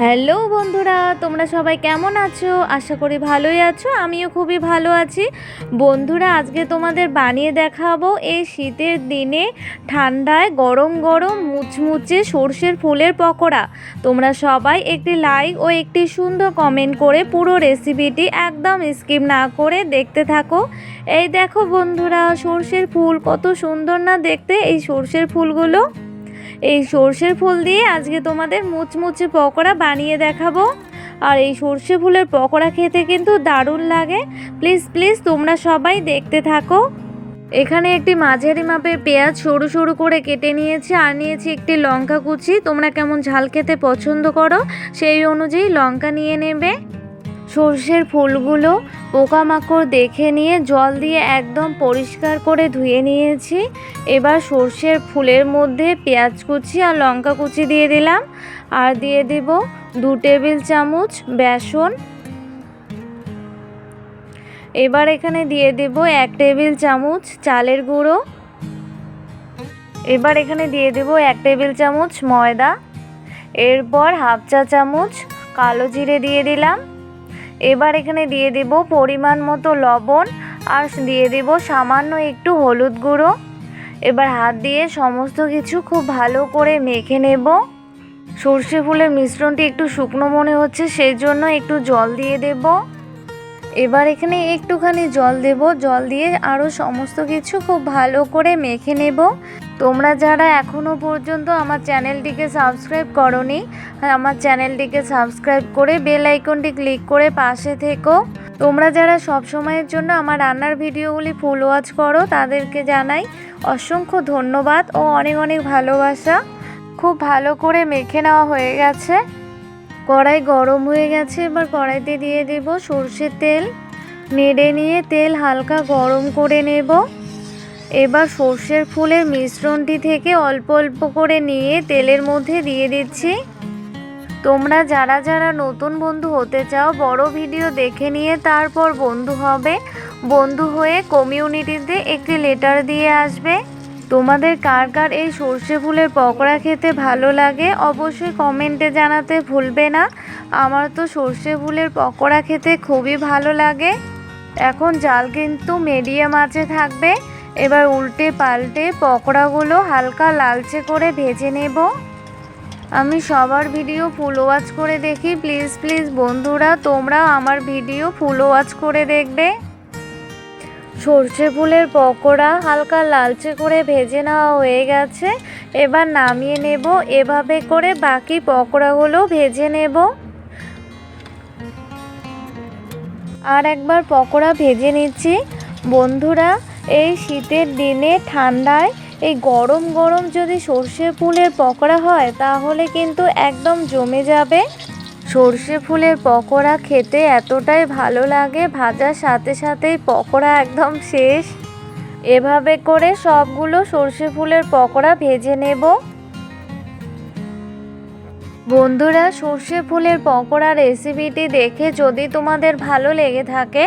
Hello বন্ধুরা, তোমরা সবাই কেমন আছো? আশা করি ভালোই আছো, আমিও খুবই ভালো আছি। বন্ধুরা, আজকে তোমাদের বানিয়ে দেখাবো এই শীতের দিনে ঠান্ডায় গরম গরম মুচমুচে সর্ষের ফুলের পকোড়া। তোমরা সবাই একটি লাইক ও একটি সুন্দর কমেন্ট করে পুরো রেসিপিটি একদম স্কিপ না করে দেখতে থাকো। এই দেখো বন্ধুরা, সর্ষের ফুল কত সুন্দর না দেখতে এই সর্ষের ফুলগুলো। এই সর্ষের ফুল দিয়ে আজকে তোমাদের মুচমুচে পকোড়া বানিয়ে দেখাবো। আর এই সর্ষে ফুলের পকোড়া খেতে কিন্তু দারুণ লাগে। প্লিজ প্লিজ তোমরা সবাই দেখতে থাকো। এখানে একটি মাঝারি মাপের পেঁয়াজ সরু সরু করে কেটে নিয়েছি আর নিয়েছি একটি লঙ্কা কুচি। তোমরা কেমন ঝাল খেতে পছন্দ করো সেই অনুযায়ী লঙ্কা নিয়ে নেবে। সর্ষের ফুলগুলো পোকামাকড় দেখে নিয়ে জল দিয়ে একদম পরিষ্কার করে ধুয়ে নিয়েছি। এবার সর্ষের ফুলের মধ্যে পেঁয়াজ কুচি আর লঙ্কা কুচি দিয়ে দিলাম। আর দিয়ে দেব দু টেবিল চামচ বেসন। এবার এখানে দিয়ে দেব এক টেবিল চামচ চালের গুঁড়ো। এবার এখানে দিয়ে দেব এক টেবিল চামচ ময়দা। এরপর হাফ চা চামচ কালো জিরে দিয়ে দিলাম। এবার এখানে দিয়ে দেব পরিমাণ মতো লবণ, আর দিয়ে দেব সামান্য একটু হলুদ গুঁড়ো। এবার হাত দিয়ে সমস্ত কিছু খুব ভালো করে মেখে নেব। সর্ষে ফুলের মিশ্রণটি একটু শুকনো মনে হচ্ছে, সেই জন্য একটু জল দিয়ে দেব। এবার এখানে একটুখানি জল দেব। জল দিয়ে আরও সমস্ত কিছু খুব ভালো করে মেখে নেব। তোমরা যারা এখনও পর্যন্ত আমার চ্যানেলটিকে সাবস্ক্রাইব করনি আমার চ্যানেলটিকে সাবস্ক্রাইব করে বেল আইকনটি ক্লিক করে পাশে থেকো। তোমরা যারা সব সময়ের জন্য আমার রান্নার ভিডিওগুলি ফুল ওয়াচ করো, তাদেরকে জানাই অসংখ্য ধন্যবাদ ও অনেক অনেক ভালোবাসা। খুব ভালো করে মেখে নেওয়া হয়ে গেছে। কড়াই গরম হয়ে গেছে, এবার কড়াইতে দিয়ে দেব সর্ষের তেল। নেড়ে নিয়ে তেল হালকা গরম করে নেব। এবার সর্ষের ফুলের মিশ্রণটি থেকে অল্প অল্প করে নিয়ে তেলের মধ্যে দিয়ে দিচ্ছি। তোমরা যারা যারা নতুন বন্ধু হতে চাও, বড় ভিডিও দেখে নিয়ে তারপর বন্ধু হবে। বন্ধু হয়ে কমিউনিটিতে একটি লেটার দিয়ে আসবে। তোমাদের কার কার এই সর্ষে ফুলের পকোড়া খেতে ভালো লাগে অবশ্যই কমেন্টে জানাতে ভুলবে না। আমার তো সর্ষে ফুলের পকোড়া খেতে খুবই ভালো লাগে। এখন জাল কিন্তু মিডিয়াম আঁচে থাকবে। এবার উল্টে পাল্টে পকোড়াগুলো হালকা লালচে করে ভেজে নেব। আমি সবার ভিডিও ফুল ওয়াচ করে দেখি। প্লিজ প্লিজ বন্ধুরা, তোমরা আমার ভিডিও ফুল ওয়াচ করে দেখবে। সর্ষে ফুলের পকোড়া হালকা লালচে করে ভেজে নেওয়া হয়ে গেছে। এবার নামিয়ে নেব। এভাবে করে বাকি পকোড়াগুলো ভেজে নেব। আর একবার পকোড়া ভেজে নিচ্ছি। বন্ধুরা, এই শীতের দিনে ঠান্ডায় এই গরম গরম যদি সর্ষে ফুলের পকোড়া হয়, তাহলে কিন্তু একদম জমে যাবে। সর্ষে ফুলের পকোড়া খেতে এতটাই ভালো লাগে, ভাজার সাথে সাথেই পকোড়া একদম শেষ। এভাবে করে সবগুলো সর্ষে ফুলের পকোড়া ভেজে নেব। বন্ধুরা, সর্ষে ফুলের পকোড়া রেসিপিটি দেখে যদি তোমাদের ভালো লেগে থাকে,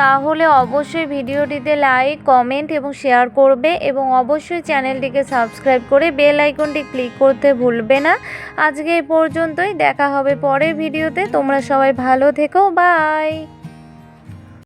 তাহলে অবশ্যই ভিডিওটিতে লাইক কমেন্ট এবং শেয়ার করবে এবং অবশ্যই চ্যানেলটিকে সাবস্ক্রাইব করে বেল আইকনটি ক্লিক করতে ভুলবে না। আজকে এই পর্যন্তই, দেখা হবে পরের ভিডিওতে তোমরা সবাই ভালো থেকো বাই